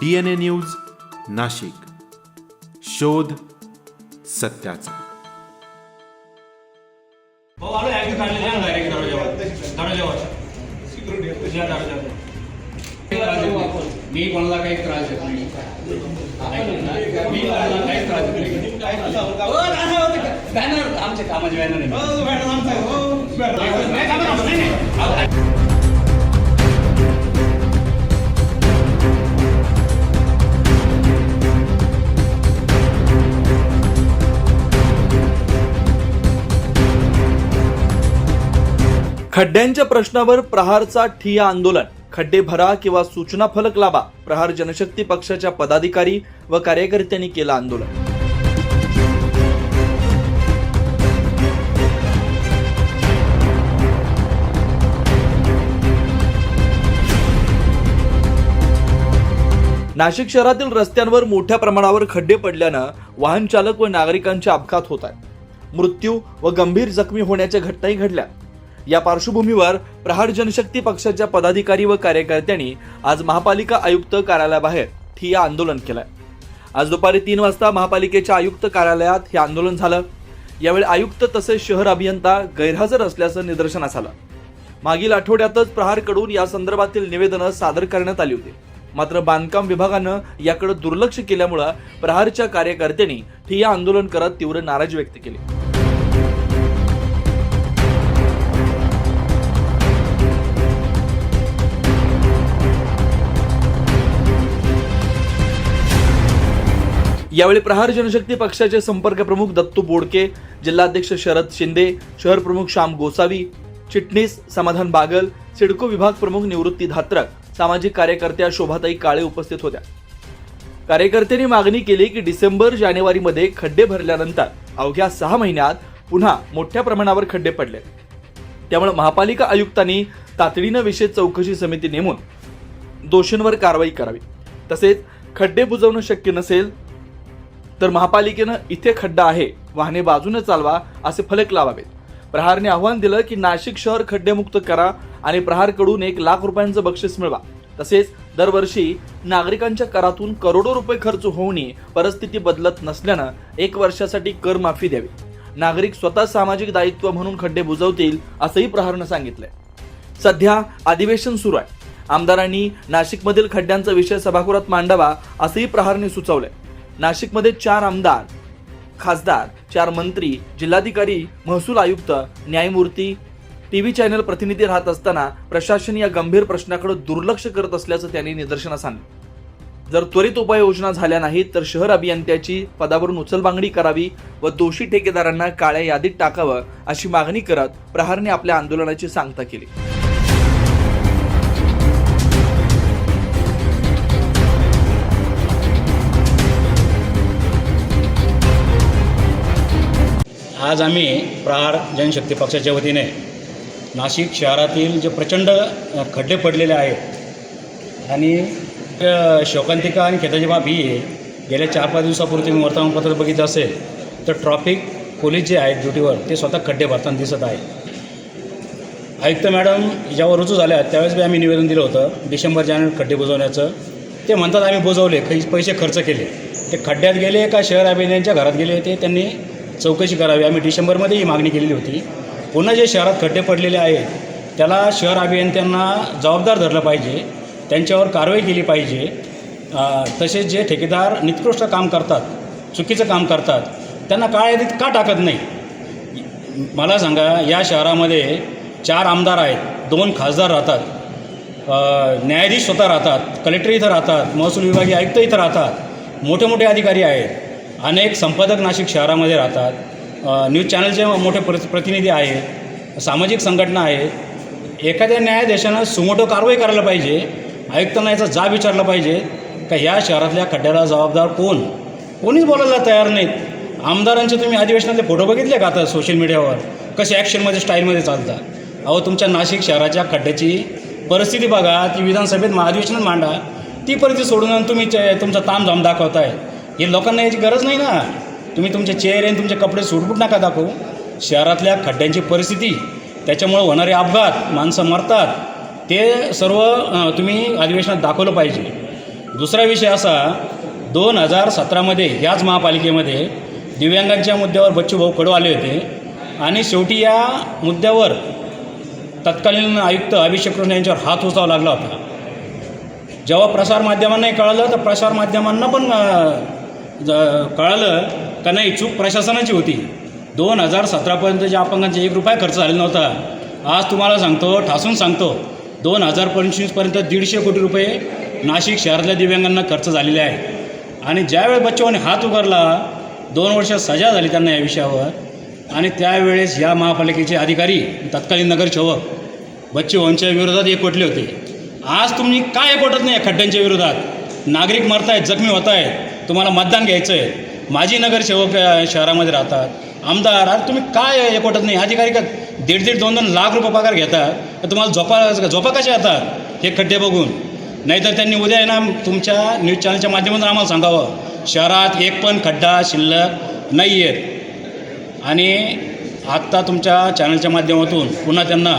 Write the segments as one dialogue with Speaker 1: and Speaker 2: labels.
Speaker 1: D N A news Nashik. शोध सत्याचा.
Speaker 2: दरवाजावर
Speaker 3: मी कोणाला काही त्रास देत नाही. मी कोणाला काही त्रास देत नाही. बॅनर आमच्या कामाचे बॅनर आहे.
Speaker 4: खड्ड्यांच्या प्रश्नावर प्रहारचा ठिया आंदोलन खड्डे भरा किंवा सूचना फलक लावा प्रहार जनशक्ती पक्षाच्या पदाधिकारी व कार्यकर्त्यांनी केलं आंदोलन. नाशिक शहरातील रस्त्यांवर मोठ्या प्रमाणावर खड्डे पडल्यानं वाहन चालक व नागरिकांचे अपघात होत आहेत. मृत्यू व गंभीर जखमी होण्याच्या घटनाही घडल्या. या पार्श्वभूमीवर प्रहार जनशक्ती पक्षाच्या पदाधिकारी व कार्यकर्त्यांनी आज महापालिका आयुक्त कार्यालयाबाहेर ठिय्या आंदोलन केलंय. आज दुपारी तीन वाजता महापालिकेच्या आयुक्त कार्यालयात हे आंदोलन झालं. यावेळी आयुक्त तसेच शहर अभियंता गैरहजर असल्याचं निदर्शनास आलं. मागील आठवड्यातच प्रहारकडून या संदर्भातील निवेदनं सादर करण्यात आली होती. मात्र बांधकाम विभागानं याकडे दुर्लक्ष केल्यामुळं प्रहारच्या कार्यकर्त्यांनी ठिय्या आंदोलन करत तीव्र नाराजी व्यक्त केली. यावेळी प्रहार जनशक्ती पक्षाचे संपर्क प्रमुख दत्तू बोडके जिल्हाध्यक्ष शरद शिंदे शहर प्रमुख श्याम गोसावी चिटणीस समाधान बागल सिडको विभाग प्रमुख निवृत्ती धात्रक सामाजिक कार्यकर्त्या शोभाताई काळे उपस्थित होत्या. कार्यकर्त्यांनी मागणी केली की डिसेंबर जानेवारीमध्ये खड्डे भरल्यानंतर अवघ्या सहा महिन्यात पुन्हा मोठ्या प्रमाणावर खड्डे पडले. त्यामुळे महापालिका आयुक्तांनी तातडीनं विशेष चौकशी समिती नेमून दोषींवर कारवाई करावी. तसेच खड्डे बुजवणं शक्य नसेल तर महापालिकेनं इथे खड्डा आहे वाहने बाजूने चालवा असे फलक लावावेत. प्रहारने आव्हान दिलं की नाशिक शहर खड्डेमुक्त करा आणि प्रहारकडून एक लाख रुपयांचं बक्षीस मिळवा. तसेच दरवर्षी नागरिकांच्या करातून करोडो रुपये खर्च होऊनही परिस्थिती बदलत नसल्यानं एक वर्षासाठी कर माफी द्यावी. नागरिक स्वतः सामाजिक दायित्व म्हणून खड्डे बुजवतील असंही प्रहारनं सांगितलंय. सध्या अधिवेशन सुरू आहे. आमदारांनी नाशिकमधील खड्ड्यांचा विषय सभागृहात मांडावा असंही प्रहारने सुचवलंय. नाशिकमध्ये चार आमदार खासदार चार मंत्री जिल्हाधिकारी महसूल आयुक्त न्यायमूर्ती टी व्ही चॅनल प्रतिनिधी राहत असताना प्रशासन या गंभीर प्रश्नाकडे दुर्लक्ष करत असल्याचं त्यांनी निदर्शनास आणलं. जर त्वरित उपाययोजना झाल्या नाहीत तर शहर अभियंत्याची पदावरून उचलबांगडी करावी व दोषी ठेकेदारांना काळ्या यादीत टाकावं अशी मागणी करत प्रहारने आपल्या आंदोलनाची सांगता केली.
Speaker 3: आज आम्ही प्रहार जनशक्ती पक्षाच्या वतीने नाशिक शहरातील जे प्रचंड खड्डे पडलेले आहेत आणि शोकांतिका आणि खेताची बाब ही गेल्या चार पाच दिवसापूर्वी मी वर्तमानपत्र बघितलं असेल तर ट्रॉफिक पोलीस जे आहेत ड्युटीवर ते स्वतः खड्डे भरताना दिसत आहे आयुक्त मॅडम जेव्हा रुजू झाल्या त्यावेळेस बी आम्ही निवेदन दिलं होतं डिसेंबर जानेवारी खड्डे बुजवण्याचं. ते म्हणतात आम्ही बुजवले पैसे खर्च केले. ते खड्ड्यात गेले का शहर अभियानाच्या घरात गेले ते त्यांनी चौकशी करावी. आम्ही डिसेंबरमध्ये ही मागणी केलेली होती. पुन्हा जे शहरात खड्डे पडलेले आहेत त्याला शहर अभियंत्यांना जबाबदार धरलं पाहिजे. त्यांच्यावर कारवाई केली पाहिजे. तसेच जे ठेकेदार निकृष्ट काम करतात चुकीचं काम करतात त्यांना काळ्या यादीत का टाकत नाही? मला सांगा या शहरामध्ये चार आमदार आहेत दोन खासदार राहतात न्यायाधीश स्वतः राहतात कलेक्टर इथं राहतात महसूल विभागीय आयुक्त इथं राहतात मोठे मोठे अधिकारी आहेत. अनेक संपादक नाशिक शहरामध्ये राहतात. न्यूज चॅनलचे मोठे प्र प्रतिनिधी आहेत सामाजिक संघटना आहेत एखाद्या न्यायाधीशानं सुमोटो कारवाई करायला पाहिजे. आयुक्तांना याचा जाब विचारला पाहिजे. का या शहरातल्या खड्ड्याला जबाबदार कोण? कोणीच बोलायला तयार नाहीत. आमदारांचे तुम्ही अधिवेशनातले फोटो बघितले का आता सोशल मीडियावर? कसे ॲक्शनमध्ये स्टाईलमध्ये चालतात? अहो तुमच्या नाशिक शहराच्या खड्ड्याची परिस्थिती बघा. ती विधानसभेत महाधिवेशनात मांडा. ती परिस्थिती सोडून आणि तुम्ही चे- तुमचा तामझाम दाखवताय. हे लोकांना याची गरज नाही ना. तुम्ही तुमचे चेहरे आणि तुमचे कपडे सुटबुट नका दाखवू. शहरातल्या खड्ड्यांची परिस्थिती त्याच्यामुळं होणारे अपघात माणसं मरतात ते सर्व तुम्ही अधिवेशनात दाखवलं पाहिजे. दुसरा विषय असा दोन हजार सतरामध्ये याच महापालिकेमध्ये दिव्यांगांच्या मुद्द्यावर बच्चूभाऊ कडू आले होते आणि शेवटी या मुद्द्यावर तत्कालीन आयुक्त अभिषेक कृष्ण यांच्यावर हात उचावा लागला होता. जेव्हा प्रसारमाध्यमांनाही कळालं तर प्रसारमाध्यमांना पण ज- कळालं का नाही चूक प्रशासनाची होती. दोन हजार सतरापर्यंत ज्या अपंगांचा एक रुपया खर्च झालेला नव्हता आज तुम्हाला सांगतो ठासून सांगतो दोन हजार पंचवीसपर्यंत दीडशे कोटी रुपये नाशिक शहरातल्या दिव्यांगांना खर्च झालेले आहे. आणि ज्यावेळेस बच्चूभाऊने हात उगारला दोन वर्ष सजा झाली त्यांना या विषयावर. आणि त्यावेळेस या महापालिकेचे अधिकारी तत्कालीन नगरसेवक बच्चूभाऊंच्या विरोधात एकवटले होते. आज तुम्ही काय एकवटत नाही या खड्ड्यांच्या विरोधात? नागरिक मरतायत जखमी होत आहेत तुम्हाला मतदान घ्यायचं आहे माजी नगरसेवक अ, शहरामध्ये राहतात. आमदार अरे तुम्ही काय एकवटत नाही? अधिकारी का दीड दीड दोन दोन लाख रुपये पगार घेतात? तर तुम्हाला झोपा झोपा कशा येतात? हे खड्डे बघून. नाहीतर त्यांनी उद्या ना तुमच्या न्यूज चॅनलच्या माध्यमातून आम्हाला सांगावं. शहरात एक पण खड्डा शिल्लक नाही आहेत आणि आत्ता तुमच्या चॅनलच्या माध्यमातून पुन्हा त्यांना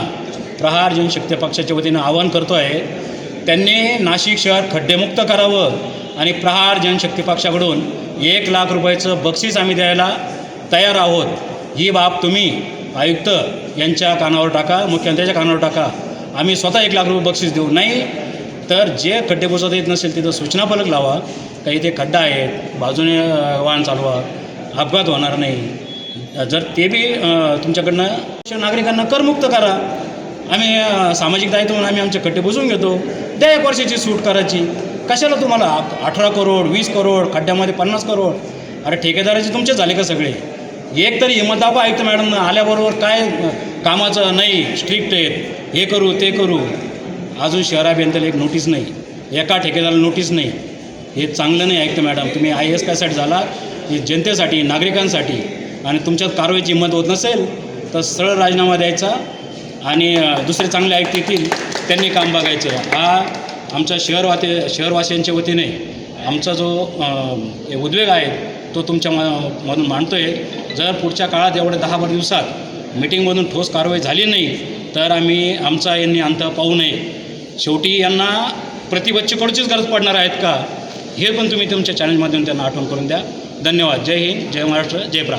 Speaker 3: प्रहार जनशक्ती पक्षाच्या वतीनं आवाहन करतो आहे त्यांनी नाशिक शहर खड्डेमुक्त करावं आणि प्रहार जनशक्ती पक्षाकडून एक लाख रुपयाचं बक्षीस आम्ही द्यायला तयार आहोत. ही बाब तुम्ही आयुक्त यांच्या कानावर टाका मुख्यमंत्र्याच्या कानावर टाका. आम्ही स्वतः एक लाख रुपये बक्षीस देऊ. नाही तर जे खड्डे पोचवता येत नसेल तिथं सूचना फलक लावा. काही ते खड्डा आहेत बाजूने वाहन चालवा अपघात होणार नाही. जर ते बी तुमच्याकडनं नागरिकांना करमुक्त करा. आम्ही सामाजिक दायित्व म्हणून आम्ही आमचे खड्डे बसून घेतो. त्या एक वर्षाची सूट करायची. कशाला तुम्हाला अठरा करोड वीस करोड खड्ड्यामध्ये पन्नास करोड? अरे ठेकेदाराचे तुमचे झाले का सगळे? एक तरी हिंमत दाबा ऐकतं मॅडम आल्याबरोबर काय कामाचं नाही स्ट्रिक्ट आहेत. हे करू ते करू. अजून शहराभियंत्याला एक नोटीस नाही. एका ठेकेदाराला नोटीस नाही. हे चांगलं नाही ऐकतं मॅडम. तुम्ही आय एस कायसाठी झाला. हे जनतेसाठी नागरिकांसाठी. आणि तुमच्यात कारवाईची हिंमत होत नसेल तर सरळ राजीनामा द्यायचा. आणि दुसरे चांगले ऐकते येतील त्यांनी काम बघायचं. हा आमच्या शहरवाते शहरवासियांच्या वतीने आमचा जो हे उद्वेग आहे तो तुमच्या म- मधून मांडतो आहे जर पुढच्या काळात एवढ्या दहा बारा दिवसात मिटिंगमधून ठोस कारवाई झाली नाही तर आम्ही आमचा यांनी अंत पाहू नये. शेवटी यांना प्रतिबच्चेकडूनचीच गरज पडणार आहेत का हे पण तुम्ही तुमच्या चॅनलमधून त्यांना आठवण करून द्या. धन्यवाद. जय हिंद. जय महाराष्ट्र. जय प्रा